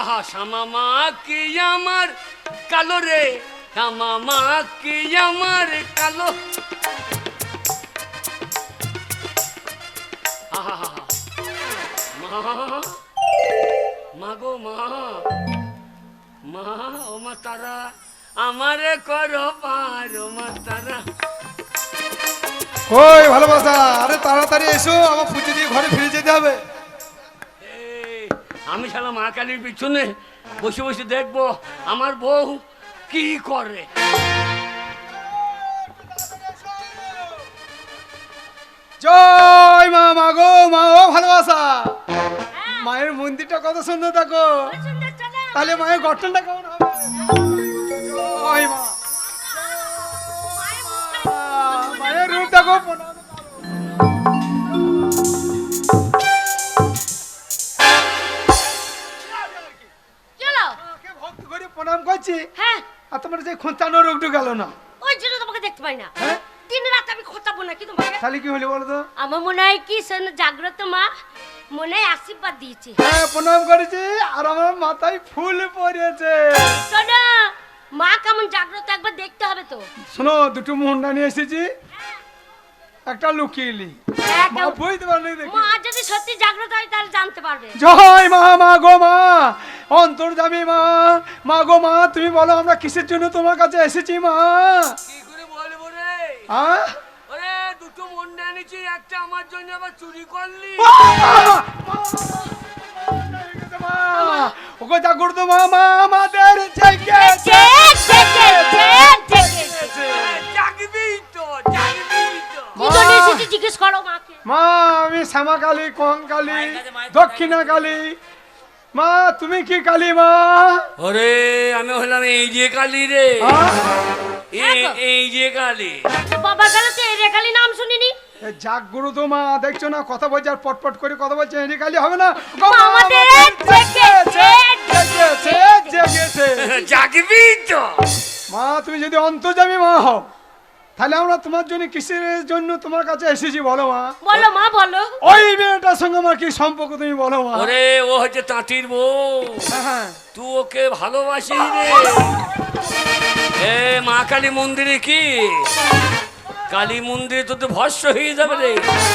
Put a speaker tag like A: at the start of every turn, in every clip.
A: আহা শ্যামামা কি আমার কালো রে? শ্যামামা কি আমার কালো? মা গো, মা। মা, ও মা তারা, আমারে করো পার ও মা তারা।
B: ওই ভালোবাসা? আরে তাড়াতাড়ি এসো, আমার পুজো দিয়ে ঘরে ফিরে যেতে হবে।
A: আমি শালা মা কালীর পিছনে বসে বসে দেখব আমার বউ কি করে।
B: জয় মা মা গো মা ও ভালোবাসা। মায়ের মন্দিরটা কত সুন্দর দেখো। তাহলে মায়ের গঠনটা কেমন হবে? জয় মা। মায়ের রূপ দেখো প্রণাম।
C: আমার কি জাগ্রত মা মনে আশীর্বাদ দিয়েছে
B: হ্যাঁ প্রণাম করেছি আর আমার মাথায় ফুল পড়েছে
C: শোনো মা কেমন জাগ্রত একবার দেখতে হবে তো
B: শোনো দুটো মুন্ডা নিয়ে এসেছি একটা লুকিয়ে নি মা
C: কেউ-
B: বুঝতে পারলে দেখি
C: মা যদি সত্যি জাগ্রত হয় তাহলে জানতে পারবে
B: জয় মা মা গো মা অন্তর্জামী মা মা গো মা তুমি বলো আমরা কিসের জন্য তোমার কাছে এসেছি মা?
A: কি করে বলব রে?
B: হ্যাঁ?
A: এনেছি একটা আমার জন্য আবার চুরি করলি?
B: ওগো মা মা আমাদের জেগেছে
A: জাগবি তো জাগবি তো।
C: কি জন্য এসেছি জিজ্ঞেস করো মাকে।
B: মা আমি শ্যামা কালী কঙ্কালী দক্ষিণা কালী মা তুমি কি কালী মা?
A: ওরে আমি হলাম এই যে কালি রে? এই যে কালি।
C: বাবা তো এর কালি নাম শুনিনি।
B: জাগ্রত মা দেখছ না কথা বলছে আর পটপট করে কথা বলছে এনে কালী হবে না।
A: জাগবি তো।
B: মা তুমি যদি অন্তর্জামী মা হও তাহলে আমরা তোমার জন্য কিসের জন্য তোমার কাছে এসেছি বলো মা?
C: বলো মা বলো।
B: ওই মেয়েটার সঙ্গে আমার কি সম্পর্ক তুমি বলো মা?
A: ওরে ও হচ্ছে তাঁতির বউ।
B: হ্যাঁ, হ্যাঁ।
A: তুই ওকে ভালোবাসি রে। এ মা কালী মন্দিরে কি? কালী মন্দিরে তো তো ভস্য হয়ে যাবে রে।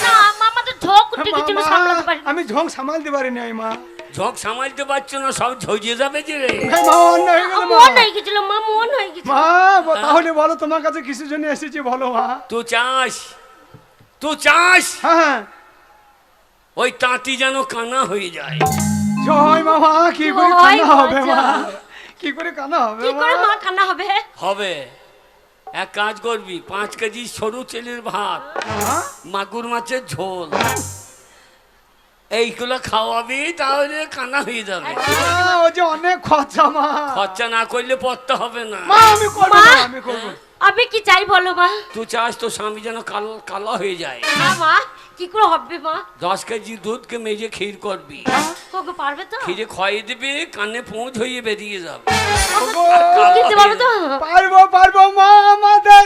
C: না মামা তো ঝোঁক উঠে সামলাতে পারি
B: আমি ঝোঁক সামালতে মা।
A: ঝোঁক সামালতে পারছ না সব ঝরিয়ে যাবে যে রে।
B: হ্যাঁ, মা অন্য হয়ে গেল মা
C: মন হয়ে গেছিল মা মন হয়ে গেছিল।
B: মা তাহলে বলো তোমার কাছে কিসের জন্য এসেছি বলো মা।
A: তুই চাস তুই চাস
B: হ্যাঁ হ্যাঁ।
A: ওই তাঁতি যেন কানা হয়ে যায়।
B: জয় মামা কি করে কানা হবে
C: মা,
B: কি করে কানা হবে
C: কি
B: মা?
C: করে মা কান্না হবে?
A: হবে। এক কাজ করবি পাঁচ কেজি সরু চিলির ভাত
B: হ্যাঁ?
A: মাগুর মাছের ঝোল। এইগুলো খাওয়াবি তাহলে কানা হয়ে যাবে।
B: ও যে অনেক খরচা মা।
A: খরচা না করলে পড়তে হবে না।
B: মা আমি করব আমি করব।
C: আমি কি চাই বলো মা
A: তুই চাস তো স্বামী যেন কালো কালো হয়ে যায়
C: না মা কি করে হবে মা
A: দশ কেজি দুধকে মেজে ক্ষীর করবি
C: ওকে পারবে তো
A: ক্ষীরে খয়ে দিবি কানে পৌঁছ হয়ে বেরিয়ে যাবে
C: পারব
B: পারব মা আমাদের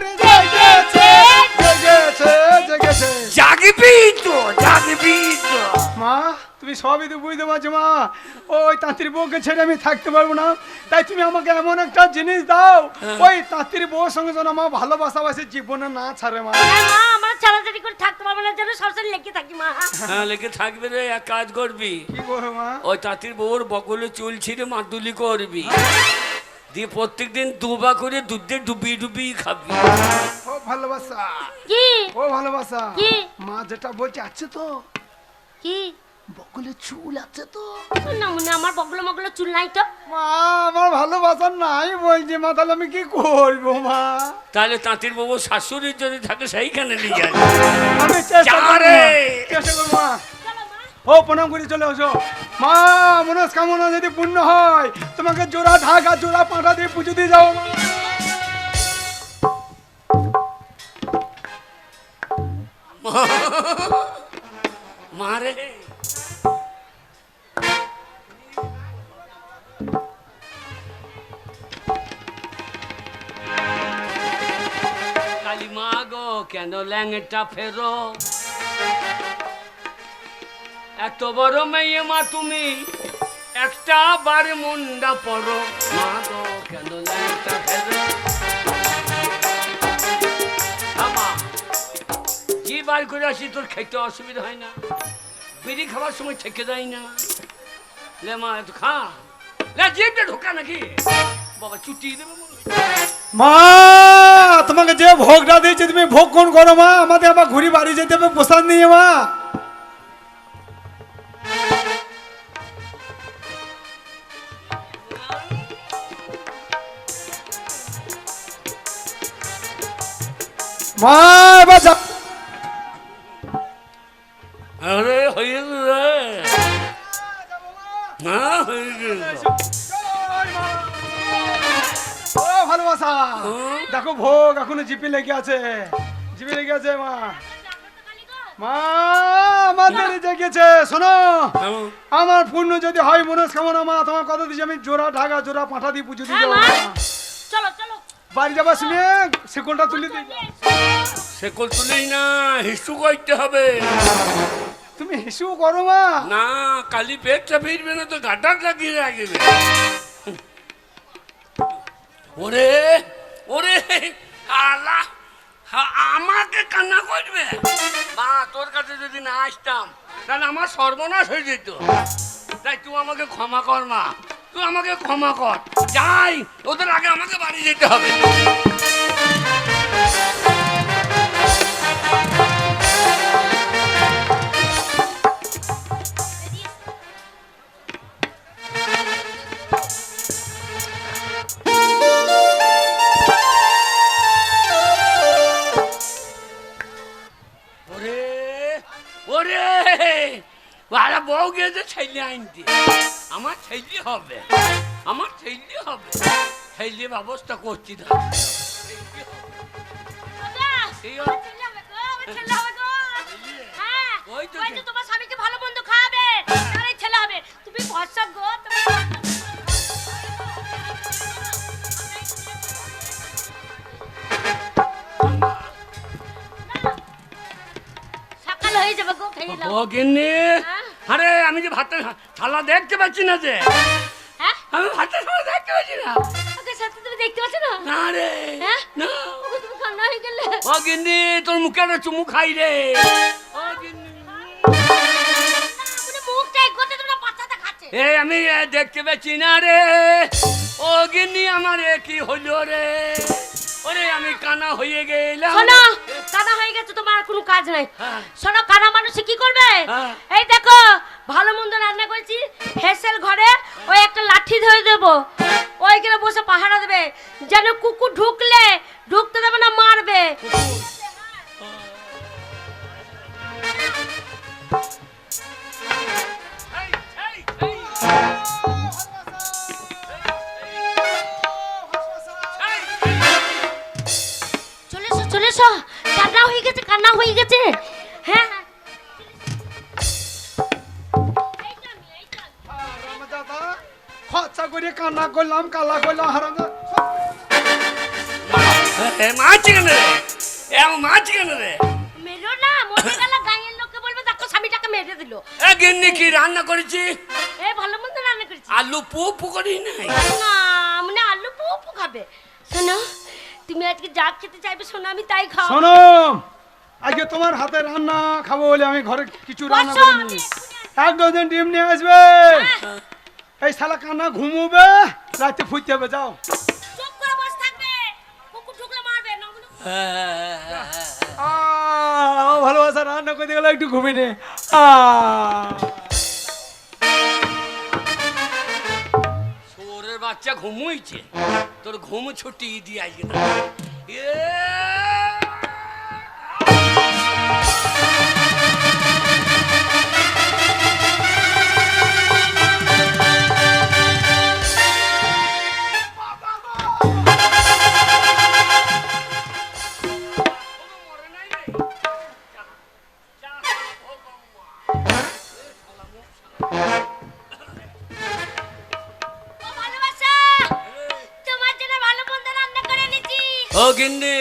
B: জেগেছে জেগেছে। জেগেছে
A: জাগবি তো জাগবি তো
B: মা তুমি সবই তো বুঝতে পারছ মা। ওই তাঁতির বউকে ছেড়ে আমি থাকতে পারব না। তাই তুমি আমাকে এমন একটা জিনিস দাও ওই তাঁতির বউর সঙ্গে যেন আমার ভালোবাসাবাসি জীবনে না ছাড়ে মা।
C: হ্যাঁ, মা আমরা ছাড়াছাড়ি করে থাকতে পারব না যেন সবসময় লেগে থাকি মা।
A: হ্যাঁ লেগে থাকবে রে এক কাজ করবি।
B: কি করব মা?
A: ওই তাঁতির বউর বগলে চুল ছিঁড়ে মাতুলি করবি। দিয়ে প্রত্যেক দিন দুবা করে দুধে ডুবি ডুবি খাবি।
B: ও ভালোবাসা।
C: কি?
B: ও ভালোবাসা।
C: কি?
B: মা যেটা বলছে আছে তো?
C: কি?
B: বকলে চুল আছে তো?
C: না মনে আমার বগলো মগলো চুল নাই তো।
B: মা আমার ভালোবাসা নাই বলছি মা তাহলে আমি কি করব মা?
A: তাহলে তাঁতির বাবু শাশুড়ির যদি থাকে সেইখানে নিয়ে যাবে।
B: আমি চেষ্টা করব
A: রে।
B: চেষ্টা করব মা। ও, প্রণাম করে চলে আসো। মা, মনস্কামনা যদি পূর্ণ হয়, তোমাকে জোড়া ঢাকা জোড়া পাঁঠা দিয়ে পুজো দিয়ে যাও মা।
A: মারে কালী মা গো, কেন ল্যাংটা ফেরো? এত বড় মেয়ে মা তুমি। একটা বার মুন্ডা পড়ো মা গো, কেন কি বার করে আসি, তোর খেতে অসুবিধা হয় না। বিড়ি খাবার সময় থেকে যায় না। লে মা, একটু খা। লে জিভটা ঢোকা নাকি? বাবা চুটি দেবে
B: মা, তোমাকে যে ভোগটা দিয়েছে, তুমি ভোগ কোন করো মা? আমাদের আবার ঘুরি বাড়ি যেতে হবে, প্রসাদ নিয়ে মা। মা যা-
A: আরে হয়ে রে হ্যাঁ হয়ে
B: ভালোবাসা দেখো ভোগ এখনও জিপে লেগে আছে। জিপে লেগে আছে মা। মা আমাদের জেগেছে শোনো। আমার পূর্ণ যদি হয় মনস্কামনা মা তোমার কথা দিচ্ছি আমি জোড়া ঢাকা জোড়া পাঠা দিয়ে পুজো দিয়ে
C: হ্যাঁ, মা।
B: মা।
C: চলো।
B: বাড়ি যাবার সময় শিকলটা তুলে দিই।
A: সে কল তুলেই না হিসু করতে হবে।
B: তুমি হিসু করো মা।
A: না কালি পেটটা ফিরবে না তো গাটার লাগিয়ে রাখবে। ওরে ওরে আলা আমাকে কান্না করবে? মা তোর কাছে যদি না আসতাম তাহলে আমার সর্বনাশ হয়ে যেত। তাই তুই আমাকে ক্ষমা কর মা। তুই আমাকে ক্ষমা কর যাই ওদের আগে আমাকে বাড়ি যেতে হবে ওরে ওরে বউ গেছে ছেলে আনতে আমার ছেলে হবে। আমার ছেলে হবে। ছেলে ব্যবস্থা করছি না।
C: হ্যাঁ, তোমার স্বামীকে ভালো মন্দ ছেলে হবে। তুমি ভরসা গো, সকাল হয়ে যাবে গো, খেয়ে হ্যাঁ?
A: আরে আমি যে ভাতের থালা দেখতে পাচ্ছি না যে
C: হ্যাঁ?
A: আমি ভাতের দেখতে পাচ্ছি না
C: ওকে সাথে তুমি দেখতে পাচ্ছ না?
A: না রে
C: হ্যাঁ?
A: না
C: ওকে তুমি কান্না হয়ে গেলে।
A: ভগিনী তোর মুখে একটা চুমু খাই রে। এ আমি দেখতে পাচ্ছি না রে ও গিন্নি আমার কি হলো রে ওরে আমি কানা হয়ে গেলাম
C: শোনো কানা হয়ে গেছে তোমার কোনো কাজ নাই
A: হ্যাঁ।
C: শোনো কানা মানুষে কি করবে। এই দেখো ভালো মন্দ রান্না করেছি হেসেল ঘরে ওই একটা লাঠি ধরে দেবো। ওইখানে বসে পাহারা দেবে যেন কুকুর ঢুকলে ঢুকতে দেবে না মারবে।
A: এই, এই, এই, এই,
C: চলে এসো চলে এসো। কান্না হয়ে গেছে কান্না হয়ে গেছে।
B: খরচা কান্না করলাম কালা করলাম হারাম
A: এ, রে? এ আমার রে?
C: মেরো না মরে গেল গাঁয়ের লোককে বলবে দেখো স্বামীটাকে মেরে দিল।
A: এ গিন্নি কি রান্না করেছি?
C: এই ভালো মন্দ রান্না করেছি।
A: আলু পু পু করি নাই?
C: না মানে আলু পুপু খাবে। শোনো তুমি আজকে যা খেতে চাইবে শোনো আমি তাই খাও
B: শোনো আজকে তোমার হাতে রান্না খাব বলে আমি ঘরে কিছু রান্না
C: বসো,
B: করে
C: আমি
B: নিই এক ডজন ডিম নিয়ে আসবে।
C: হ্যাঁ,
B: এই শালা কান্না ঘুমোবে? রাতে ফুটতে হবে যাও।
C: চুপ করে বসে থাকবে। কুকুর ঢুকলে মারবে
B: আমার ভালোবাসা রান্না করতে গেলে একটু ঘুমিয়ে নে। আহ।
A: সোরের বাচ্চা ঘুমুইছে। তোর ঘুম ছুটি দিয়ে আজকে এ
C: গেন্ডে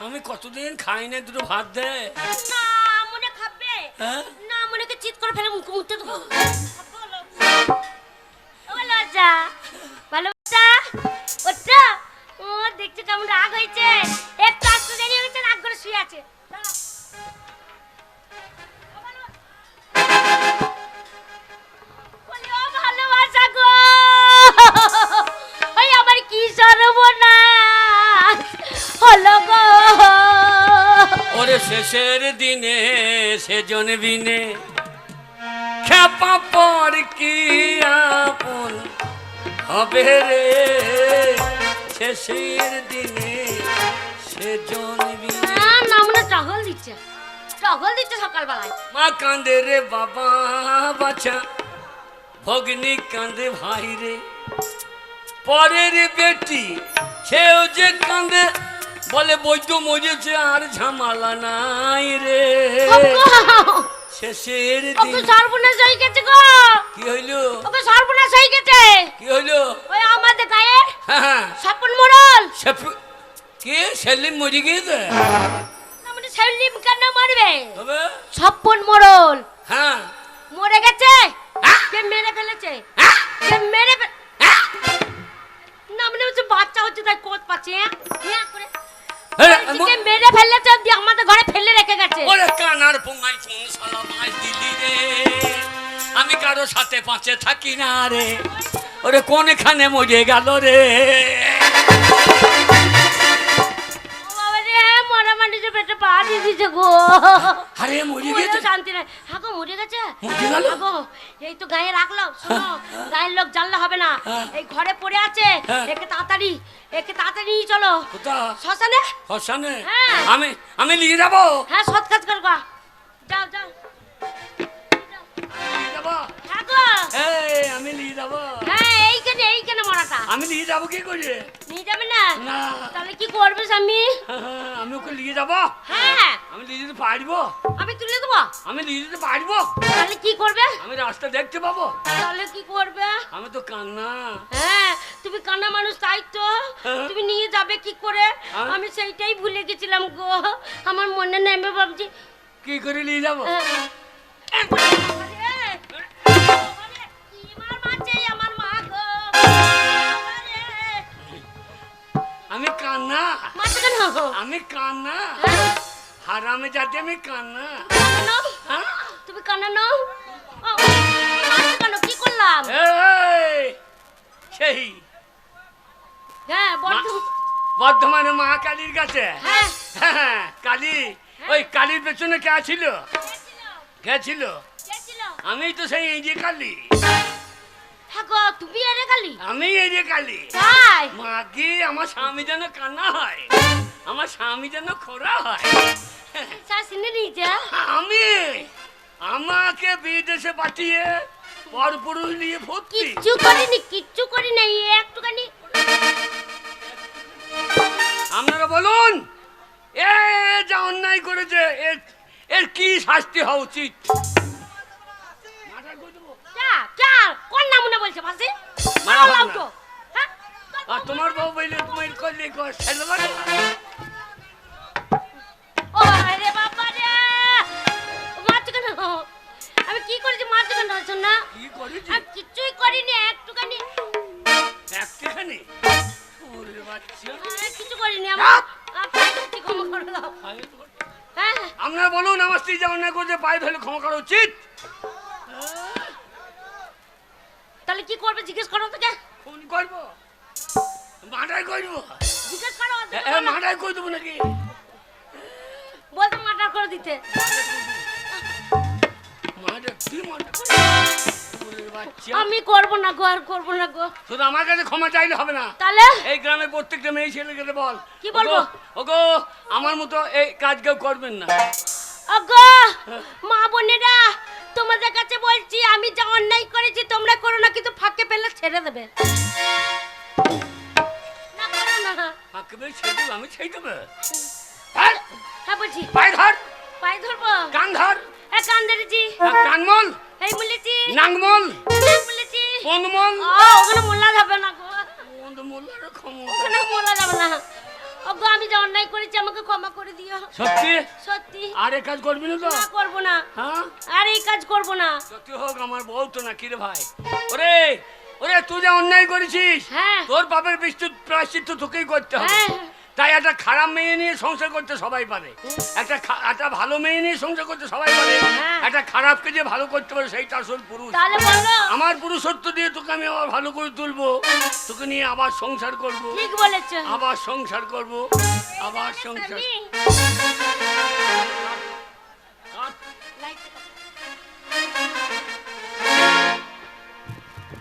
A: আমি কতদিন খাই না দুটো ভাত দে।
C: না মনে খাবে?
A: হ্যাঁ?
C: না মনে মনেকে চিৎ করে ফেলে মুখ মুখতে দেবো।
A: বলো শেষের দিনে সেজন বিনে খেপা পর কি আপন হবে রে? শেষের দিনে সেজন বিনে
C: না। মনে টহল দিচ্ছে। টহল দিচ্ছে সকালবেলায়।
A: মা কান্দে রে বাবা বাছা। ভগ্নি কান্দে ভাই রে। পরের বেটি সেও যে কান্দে বলে বৈদ্য মজেছে আর ঝামালা নাই রে। শেষের দিন।
C: ওকে সর্বনাশ হয়ে গেছে গো!
A: কি হইল?
C: ওকে সর্বনাশ হয়ে গেছে!
A: কি হইল?
C: ওই আমাদের গায়ে
A: হ্যাঁ হ্যাঁ।
C: স্বপন মোড়ল!
A: সেপ- কে? সেলিম মরে গিয়েছে?
C: মানে সেলিম কেন মারবে?
A: তবে?
C: স্বপন মোড়ল!
A: হ্যাঁ।
C: মরে গেছে?
A: হ্যাঁ?
C: কে মেরে ফেলেছে?
A: হ্যাঁ?
C: কে মেরে? না মানে বাচ্চা হচ্ছে তাই কোত পাচ্ছে? হ্যাঁ করে কে মেরে ফেলেছে দিয়ে আমাদের ঘরে ফেলে রেখে গেছে।
A: ওরে কানার পুঙ্গাই ফোন সালা মাই দিলি রে। আমি কারও সাথে পাঁচে থাকি না রে। ওরে কোনখানে মরে গেল রে?
C: ও বাবা রে মরা মানুষের পেটে পা দিয়ে দিছে গো।
A: আরে মরে গেছে।
C: শান্তি নাই। হ্যাঁ মরে গেছে? হ্যাঁ এই তো গায়ে রাখল শোনো গায়ের লোক জানলে হবে না।
A: হ্যাঁ।
C: এই ঘরে পড়ে আছে
A: হ্যাঁ।
C: একে তাড়াতাড়ি একে তাড়াতাড়ি চলো। শ্মশানে?
A: শ্মশানে?
C: হ্যাঁ।
A: আমি আমি নিয়ে যাব?
C: হ্যাঁ সৎ কাজ কর গো। যাও যাও।
A: যাব?
C: হ্যাঁ গো
A: এই আমি নিয়ে যাব।
C: হ্যাঁ। এইখানে মরাটা?
A: আমি নিয়ে যাব কি করে
C: নিয়ে যাবে না? তাহলে কি করবে স্বামী?
A: হ্যাঁ, আমি ওকে নিয়ে যাব।
C: হ্যাঁ।
A: আমি নিয়ে যেতে পারব।
C: আমি তুলে দেবো?
A: আমি নিয়ে যেতে পারব।
C: তাহলে কি করবে?
A: আমি রাস্তা দেখতে পাবো।
C: তাহলে কি করবে?
A: আমি তো কান্না।
C: হ্যাঁ তুমি কান্না মানুষ তাই তো।
A: হ্যাঁ।
C: তুমি নিয়ে যাবে কি করে?
A: হ্যাঁ।
C: আমি সেইটাই ভুলে গেছিলাম গো। আমার মনে নেমে ভাবছি
A: কি করে নিয়ে যাব? কান্না।
C: মারছে কেন
A: আমি কান্না।
C: হ্যাঁ?
A: হারামে যাতে আমি কান্না।
C: কান্না
A: হ্যাঁ?
C: তুমি কান্না নাও। ও, মারছে কেন? কি করলাম?
A: এই, সেই।
C: হ্যাঁ
A: বর্ধমানে মা কালীর কাছে।
C: হ্যাঁ।
A: হ্যাঁ, কালী। ওই কালীর পেছনে কে ছিল? কে ছিল? আমি তো সেই এই যে কালী।
C: গো তুমি এনে খালি।
A: আমি যে কালী
C: তাই?
A: মাকে আমার স্বামী যেন কান্না হয় আমার স্বামী যেন খোরা হয়।
C: শাসিনে নিয়েছে
A: আমি আমাকে বিদেশে পাঠিয়ে পরপুরুষ নিয়ে ভর্তি।
C: কিচ্ছু করিনি কিচ্ছু করিনি এই একটুখানি।
A: আপনারা বলুন এ যা অন্যায় করেছে এর এর কি শাস্তি হওয়া উচিত? করে।
C: চা কোন নামুনা বলছে পাশে
A: মারা
C: মারা
A: হবে
C: লাউ
A: না।
C: তো হ্যাঁ?
A: আর তোমার বউ বললে তুমি করলে কর, দেবো
C: ও রে বাবা রে! মারছো কেন? আমি কি করেছি মারছো কেন শোন না?
A: কি করেছি?
C: আমি কিচ্ছুই করিনি একটুখানি।
A: একটুখানি? ওরে বাচ্চা।
C: আমি কিছু করিনি আমার আপনার কি ক্ষমা করে দাও। হ্যাঁ।
A: আপনারা বলুন আমার স্ত্রী যা অন্যায় করেছে পায়ে ধরে ক্ষমা করা উচিত?
C: তাহলে কি করবে? জিজ্ঞেস করো তোকে
A: ফোন করব। মাটাই করব
C: জিজ্ঞেস করো
A: মাটাই করে দেবো নাকি?
C: বলতে মার্ডার করে দিতে।
A: মাটা কি মাটা
C: আমি করব না গো আর করব না গো।
A: শুধু আমার কাছে ক্ষমা চাইলে হবে না।
C: তাহলে?
A: এই গ্রামে প্রত্যেকটা মেয়ে ছেলেকে বল।
C: কি বলব?
A: ওগো, ওগো আমার মতো এই কাজ কেউ করবেন না।
C: অগো মা বোনেরা তোমাদের কাছে বলছি আমি যা অন্যায় করেছি তোমরা করো না কিন্তু ফাঁকে পেলে ছেড়ে দেবে। না করো না।
A: ফাঁকে বেশ ছেড়ে দেবো, আমি ছেড়ে দেবো।
C: হ্যাঁ বলছি।
A: পায়ে ধর।
C: পায়ে ধরবো?
A: কান ধর।
C: হ্যাঁ কান ধরেছি।
A: কানমল
C: এই বলেছি
A: নাংমল
C: বলেছি
A: পনমল
C: ও ওখানে যাবে না গো।
A: মোল্লার ক্ষমতা
C: ওখানে মোলা যাবে না। ওগো আমি যা অন্যায় করেছি আমাকে ক্ষমা করে দিও।
A: সত্যি?
C: সত্যি।
A: আর এই কাজ করবি না তো?
C: না করব না।
A: হ্যাঁ?
C: আর এই কাজ করব না।
A: সত্যি হোক আমার বউ তো না কিরে ভাই? ওরে ওরে তুই যে অন্যায় করেছিস
C: হ্যাঁ।
A: তোর বাপের বিস্তুত প্রায়শ্চিত্ত তোকেই করতে হবে।
C: হ্যাঁ।
A: তাই একটা খারাপ মেয়ে নিয়ে সংসার করতে সবাই পারে। একটা একটা ভালো মেয়ে নিয়ে সংসার করতে সবাই পারে।
C: হ্যাঁ।
A: একটা খারাপকে যে ভালো করতে পারে সেইটা আসল পুরুষ। আমার পুরুষত্ব দিয়ে তোকে আমি আবার ভালো করে তুলবো। তোকে নিয়ে আবার সংসার করব।
C: ঠিক বলেছ
A: আবার সংসার করব। আবার সংসার